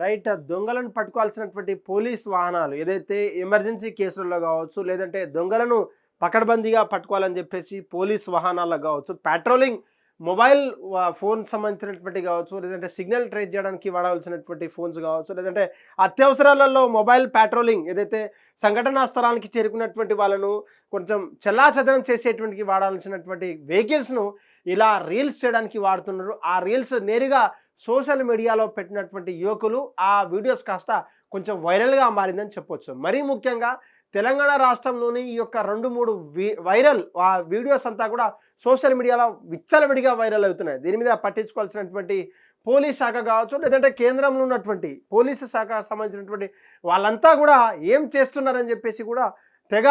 Right దొంగలను పట్టుకోవాల్సినటువంటి police వాహనాలు ఏదైతే ఎమర్జెన్సీ కేసుల్లో కావచ్చు లేదంటే దొంగలను పకడ్బందీగా పట్టుకోవాలని చెప్పేసి పోలీస్ వాహనాల్లో కావచ్చు పెట్రోలింగ్ మొబైల్ ఫోన్ సంబంధించినటువంటి కావచ్చు లేదంటే సిగ్నల్ ట్రేస్ చేయడానికి వాడవలసినటువంటి ఫోన్స్ కావచ్చు లేదంటే అత్యవసరాలలో మొబైల్ పెట్రోలింగ్ ఏదైతే సంఘటనా స్థలానికి చేరుకున్నటువంటి వాళ్ళను కొంచెం చెల్లాచెదనం చేసేటువంటి వాడాల్సినటువంటి వెహికల్స్ను ఇలా రీల్స్ చేయడానికి వాడుతున్నారు. ఆ రీల్స్ నేరుగా సోషల్ మీడియాలో పెట్టినటువంటి యువకులు ఆ వీడియోస్ కాస్త కొంచెం వైరల్గా మారిందని చెప్పొచ్చు. మరీ ముఖ్యంగా తెలంగాణ రాష్ట్రంలోని ఈ యొక్క రెండు మూడు వైరల్ ఆ వీడియోస్ అంతా కూడా సోషల్ మీడియాలో విచ్చలవిడిగా వైరల్ అవుతున్నాయి. దీని మీద పట్టించుకోవాల్సినటువంటి పోలీస్ శాఖ కావచ్చు లేదంటే కేంద్రంలో ఉన్నటువంటి పోలీసు శాఖ సంబంధించినటువంటి వాళ్ళంతా కూడా ఏం చేస్తున్నారని చెప్పేసి కూడా తెగ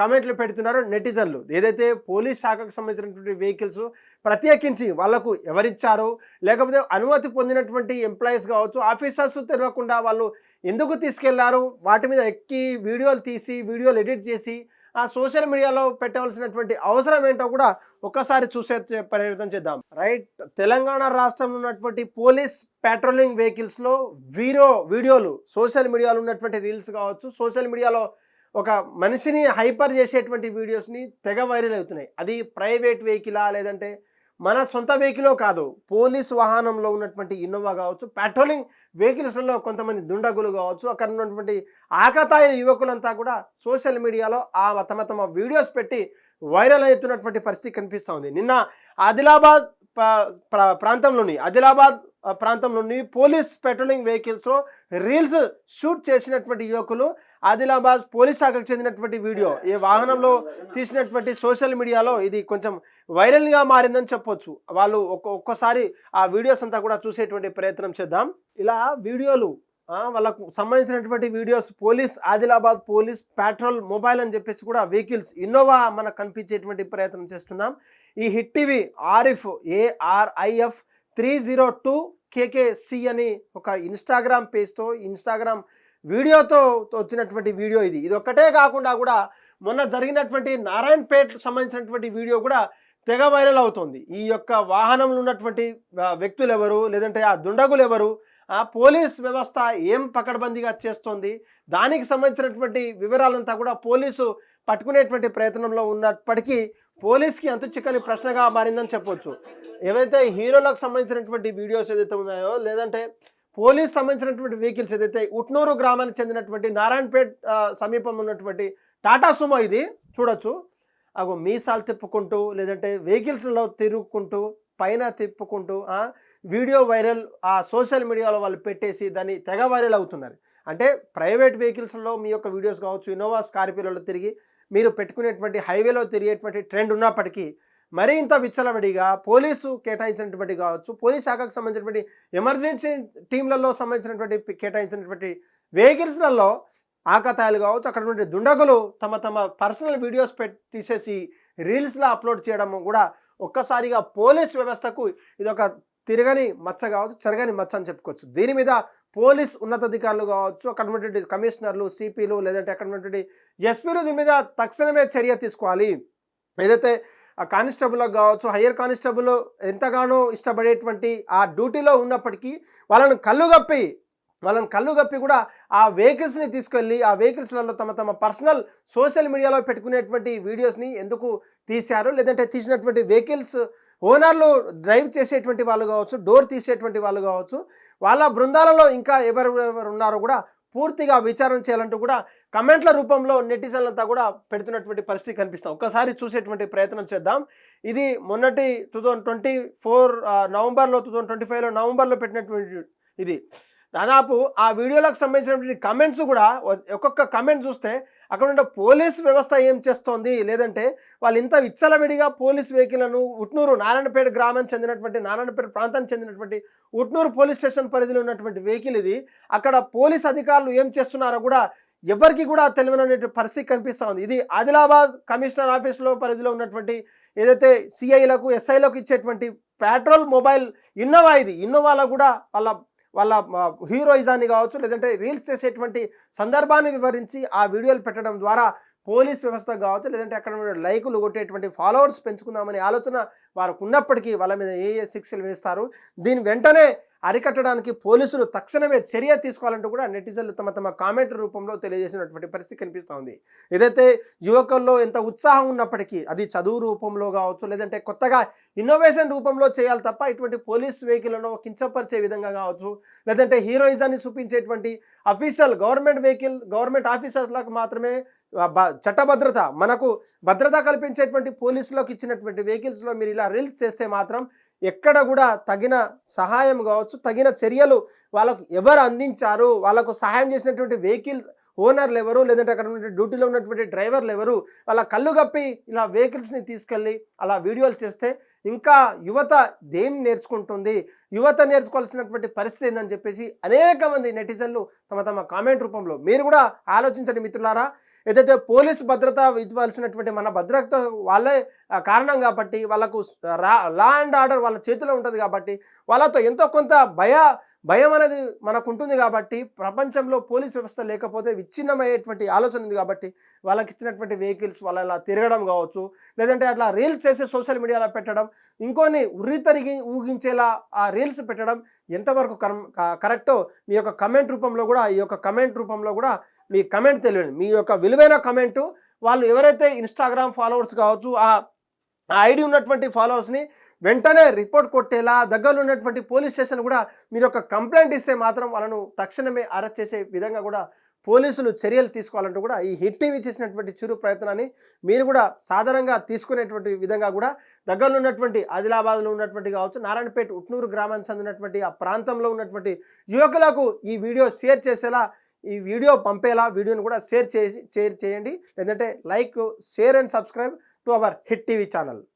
కమెంట్లు పెడుతున్నారు నెటిజన్లు. ఏదైతే పోలీస్ శాఖకు సంబంధించినటువంటి వెహికల్స్ ప్రత్యేకించి వాళ్ళకు ఎవరిచ్చారు లేకపోతే అనుమతి పొందినటువంటి ఎంప్లాయీస్ కావచ్చు ఆఫీసర్స్ తెలియకుండా వాళ్ళు ఎందుకు తీసుకెళ్ళారు వాటి మీద ఎక్కి వీడియోలు తీసి వీడియోలు ఎడిట్ చేసి ఆ సోషల్ మీడియాలో పెట్టవలసినటువంటి అవసరం ఏంటో కూడా ఒక్కసారి చూసే ప్రయత్నం చేద్దాం. రైట్ తెలంగాణ రాష్ట్రంలో ఉన్నటువంటి పోలీస్ పెట్రోలింగ్ వెహికల్స్లో వీరో వీడియోలు సోషల్ మీడియాలో ఉన్నటువంటి రీల్స్ కావచ్చు సోషల్ మీడియాలో ఒక మనిషిని హైపర్ చేసేటువంటి వీడియోస్ని తెగ వైరల్ అవుతున్నాయి. అది ప్రైవేట్ వెహికలా లేదంటే మన సొంత వెహికలో కాదు. పోలీస్ వాహనంలో ఉన్నటువంటి ఇన్నోవా కావచ్చు పెట్రోలింగ్ వెహికల్స్లో కొంతమంది దుండగులు కావచ్చు అక్కడ ఉన్నటువంటి ఆకతాయిన యువకులంతా కూడా సోషల్ మీడియాలో ఆ తమ తమ వీడియోస్ పెట్టి వైరల్ అవుతున్నటువంటి పరిస్థితి కనిపిస్తూ ఉంది. నిన్న ఆదిలాబాద్ ప్రాంతంలోని ఆదిలాబాద్ ప్రాంతంలోని పోలీస్ పెట్రోలింగ్ వెహికల్స్లో రీల్స్ షూట్ చేసినటువంటి యువకులు ఆదిలాబాద్ పోలీస్ శాఖకు చెందినటువంటి వీడియో. ఈ వాహనంలో తీసినటువంటి సోషల్ మీడియాలో ఇది కొంచెం వైరల్గా మారిందని చెప్పొచ్చు. వాళ్ళు ఒక్క ఒక్కోసారి ఆ వీడియోస్ అంతా కూడా చూసేటువంటి ప్రయత్నం చేద్దాం. ఇలా వీడియోలు వాళ్ళకు సంబంధించినటువంటి videos police Adilabad police petrol mobile అని చెప్పేసి కూడా వెహికల్స్ ఇన్నోవా మనకు కనిపించేటువంటి ప్రయత్నం చేస్తున్నాం. ఈ hit TV Arif A R I F three zero two KKC అని ఒక ఇన్స్టాగ్రామ్ పేజ్తో ఇన్స్టాగ్రామ్ వీడియోతో వచ్చినటువంటి వీడియో ఇది. ఇది ఒక్కటే కాకుండా కూడా మొన్న జరిగినటువంటి నారాయణపేట్ సంబంధించినటువంటి వీడియో కూడా తెగ వైరల్ అవుతుంది. ఈ యొక్క వాహనంలో ఉన్నటువంటి వ్యక్తులు ఎవరు లేదంటే ఆ దుండగులు ఎవరు ఆ పోలీస్ వ్యవస్థ ఏం పకడ్బందీగా చేస్తోంది దానికి సంబంధించినటువంటి వివరాలంతా కూడా పోలీసు పట్టుకునేటువంటి ప్రయత్నంలో ఉన్నప్పటికీ పోలీస్కి అంతు చిక్కని ప్రశ్నగా మారిందని చెప్పొచ్చు. ఏవైతే హీరోలకు సంబంధించినటువంటి వీడియోస్ ఏదైతే ఉన్నాయో లేదంటే పోలీస్ సంబంధించినటువంటి వెహికల్స్ ఏదైతే ఉట్నూరు గ్రామానికి చెందినటువంటి నారాయణపేట్ సమీపం సమీపంలో ఉన్నటువంటి టాటా సుమో ఇది చూడొచ్చు. అగో మీసాలు తిప్పుకుంటూ లేదంటే వెహికల్స్లో తిరుగుకుంటూ పైన తిప్పుకుంటూ వీడియో వైరల్ ఆ సోషల్ మీడియాలో వాళ్ళు పెట్టేసి దాన్ని తెగ వైరల్ అవుతున్నారు. అంటే ప్రైవేట్ వెహికల్స్లో మీ యొక్క వీడియోస్ కావచ్చు ఇన్నోవా స్కార్పియోలో తిరిగి మీరు పెట్టుకునేటువంటి హైవేలో తిరిగేటువంటి ట్రెండ్ ఉన్నప్పటికీ మరీ ఇంత విచ్చలవిడిగా పోలీసు కేటాయించినటువంటి కావచ్చు పోలీస్ శాఖకు సంబంధించినటువంటి ఎమర్జెన్సీ టీంలలో సంబంధించినటువంటి కేటాయించినటువంటి వెహికల్స్లలో ఆకతాయిలు కావచ్చు అక్కడ దుండగులు తమ తమ పర్సనల్ వీడియోస్ పెట్టి తీసేసి రీల్స్లో అప్లోడ్ చేయడం కూడా ఒక్కసారిగా పోలీస్ వ్యవస్థకు ఇది ఒక తిరగని మచ్చ కావచ్చు చెరగని మచ్చ అని చెప్పుకోవచ్చు. దీని మీద పోలీస్ ఉన్నతాధికారులు కావచ్చు అక్కడ ఉన్నటువంటి కమిషనర్లు సిపిలు లేదంటే అక్కడ ఉన్నటువంటి ఎస్పీలు దీని మీద తక్షణమే చర్య తీసుకోవాలి. ఏదైతే ఆ కానిస్టేబుల్కి కావచ్చు హయ్యర్ కానిస్టేబుల్ ఎంతగానో ఇష్టపడేటువంటి ఆ డ్యూటీలో ఉన్నప్పటికీ వాళ్ళను కళ్ళు కప్పి వాళ్ళని కళ్ళు కప్పి కూడా ఆ వెహికల్స్ని తీసుకెళ్ళి ఆ వెహికల్స్లలో తమ తమ పర్సనల్ సోషల్ మీడియాలో పెట్టుకునేటువంటి వీడియోస్ని ఎందుకు తీశారు? లేదంటే తీసినటువంటి వెహికల్స్ ఓనర్లు డ్రైవ్ చేసేటువంటి వాళ్ళు కావచ్చు డోర్ తీసేటువంటి వాళ్ళు కావచ్చు వాళ్ళ బృందాలలో ఇంకా ఎవరు ఎవరు ఉన్నారో కూడా పూర్తిగా విచారణ చేయాలంటూ కూడా కమెంట్ల రూపంలో నెటిజన్లంతా కూడా పెడుతున్నటువంటి పరిస్థితి కనిపిస్తాం. ఒక్కసారి చూసేటువంటి ప్రయత్నం చేద్దాం. ఇది మొన్నటి టూ థౌజండ్ ట్వంటీ ఫోర్ నవంబర్లో టూ థౌజండ్ ట్వంటీ ఫైవ్లో నవంబర్లో పెట్టినటువంటి ఇది. దాదాపు ఆ వీడియోలకు సంబంధించినటువంటి కమెంట్స్ కూడా ఒక్కొక్క కమెంట్ చూస్తే అక్కడ ఉన్న పోలీస్ వ్యవస్థ ఏం చేస్తోంది? లేదంటే వాళ్ళు ఇంత విచ్చలవిడిగా పోలీస్ వెహికల్ను ఉట్నూరు నారాయణపేట గ్రామానికి చెందినటువంటి నారాయణపేట ప్రాంతానికి చెందినటువంటి ఉట్నూరు పోలీస్ స్టేషన్ పరిధిలో ఉన్నటువంటి వెహికల్ ఇది. అక్కడ పోలీస్ అధికారులు ఏం చేస్తున్నారో కూడా ఎవరికి కూడా తెలియనటువంటి పరిస్థితి కనిపిస్తూ ఉంది. ఇది ఆదిలాబాద్ కమిషనర్ ఆఫీస్లో పరిధిలో ఉన్నటువంటి ఏదైతే సిఐలకు ఎస్ఐలకు ఇచ్చేటువంటి పెట్రోల్ మొబైల్ ఇన్నోవా ఇది. ఇన్నోవాలో కూడా వాళ్ళ వాళ్ళ హీరోయిజాన్ని కావచ్చు లేదంటే రీల్స్ చేసేటువంటి సందర్భాన్ని వివరించి ఆ వీడియోలు పెట్టడం ద్వారా పోలీస్ వ్యవస్థ కావచ్చు లేదంటే అక్కడ లైకులు కొట్టేటువంటి ఫాలోవర్స్ పెంచుకుందామనే ఆలోచన వారికి ఉన్నప్పటికీ వాళ్ళ మీద ఏ ఏ శిక్షలు వేస్తారు దీని వెంటనే అరికట్టడానికి పోలీసులు తక్షణమే చర్య తీసుకోవాలంటూ కూడా నెటిజన్లు తమ తమ కామెంట్ రూపంలో తెలియజేసినటువంటి పరిస్థితి కనిపిస్తూ ఉంది. ఏదైతే యువకుల్లో ఎంత ఉత్సాహం ఉన్నప్పటికీ అది చదువు రూపంలో కావచ్చు లేదంటే కొత్తగా ఇన్నోవేషన్ రూపంలో చేయాలి తప్ప ఇటువంటి పోలీస్ వెహికల్ను కించపరిచే విధంగా కావచ్చు లేదంటే హీరోయిజాన్ని చూపించేటువంటి అఫీషియల్ గవర్నమెంట్ వెహికల్ గవర్నమెంట్ ఆఫీసర్లకు మాత్రమే చట్టభద్రత మనకు భద్రత కల్పించేటువంటి పోలీసులకు ఇచ్చినటువంటి వెహికల్స్లో మీరు ఇలా రీల్స్ చేస్తే మాత్రం ఎక్కడ కూడా తగిన సహాయం కావచ్చు తగిన చర్యలు వాళ్ళకు ఎవరు అందించారు వాళ్ళకు సహాయం చేసినటువంటి వెహికల్ ఓనర్లు ఎవరు? లేదంటే అక్కడ ఉన్న డ్యూటీలో ఉన్నటువంటి డ్రైవర్లు ఎవరు? వాళ్ళ కళ్ళు కప్పి ఇలా వెహికల్స్ని తీసుకెళ్ళి అలా వీడియోలు చేస్తే ఇంకా యువత దేం నేర్చుకుంటుంది? యువత నేర్చుకోవాల్సినటువంటి పరిస్థితి ఏందని చెప్పేసి అనేక మంది నెటిజన్లు తమ తమ కామెంట్ రూపంలో మీరు కూడా ఆలోచించండి మిత్రులారా. ఏదైతే పోలీస్ భద్రత ఇవ్వాల్సినటువంటి మన భద్రత వాళ్ళే కారణం కాబట్టి వాళ్ళకు లా అండ్ ఆర్డర్ వాళ్ళ చేతిలో ఉంటుంది కాబట్టి వాళ్ళతో ఎంతో కొంత భయ భయం అనేది మనకు ఉంటుంది కాబట్టి ప్రపంచంలో పోలీస్ వ్యవస్థ లేకపోతే విచ్ఛిన్నమయ్యేటువంటి ఆలోచన ఉంది కాబట్టి వాళ్ళకి ఇచ్చినటువంటి వెహికల్స్ వాళ్ళ అలా తిరగడం కావచ్చు లేదంటే అట్లా రీల్స్ చేసి సోషల్ మీడియాలో పెట్టడం ఇంకొన్ని ఉర్రి తరిగి ఊగించేలా ఆ రీల్స్ పెట్టడం ఎంతవరకు కరం- కరెక్టో మీ యొక్క కమెంట్ రూపంలో కూడా ఈ యొక్క కమెంట్ రూపంలో కూడా మీ కమెంట్ తెలియండి మీ యొక్క విలువైన కమెంటు వాళ్ళు ఎవరైతే ఇన్స్టాగ్రామ్ ఫాలోవర్స్ కావచ్చు ఆ ఆ ఐడి ఉన్నటువంటి ఫాలోవర్స్ని వెంటనే రిపోర్ట్ కొట్టేలా దగ్గరలో ఉన్నటువంటి పోలీస్ స్టేషన్ కూడా మీరు ఒక కంప్లైంట్ ఇస్తే మాత్రం వాళ్ళను తక్షణమే అరెస్ట్ చేసే విధంగా కూడా పోలీసులు చర్యలు తీసుకోవాలంటూ కూడా ఈ హిట్ టీవీ చేసినటువంటి చిరు ప్రయత్నాన్ని మీరు కూడా సాధారణంగా తీసుకునేటువంటి విధంగా కూడా దగ్గరలో ఉన్నటువంటి ఆదిలాబాద్లో ఉన్నటువంటి కావచ్చు నారాయణపేట ఉట్నూరు గ్రామానికి చెందినటువంటి ఆ ప్రాంతంలో ఉన్నటువంటి యువకులకు ఈ వీడియో షేర్ చేసేలా ఈ వీడియో పంపేలా వీడియోని కూడా షేర్ చేసి షేర్ చేయండి. లేదంటే like share and subscribe to our hit TV channel.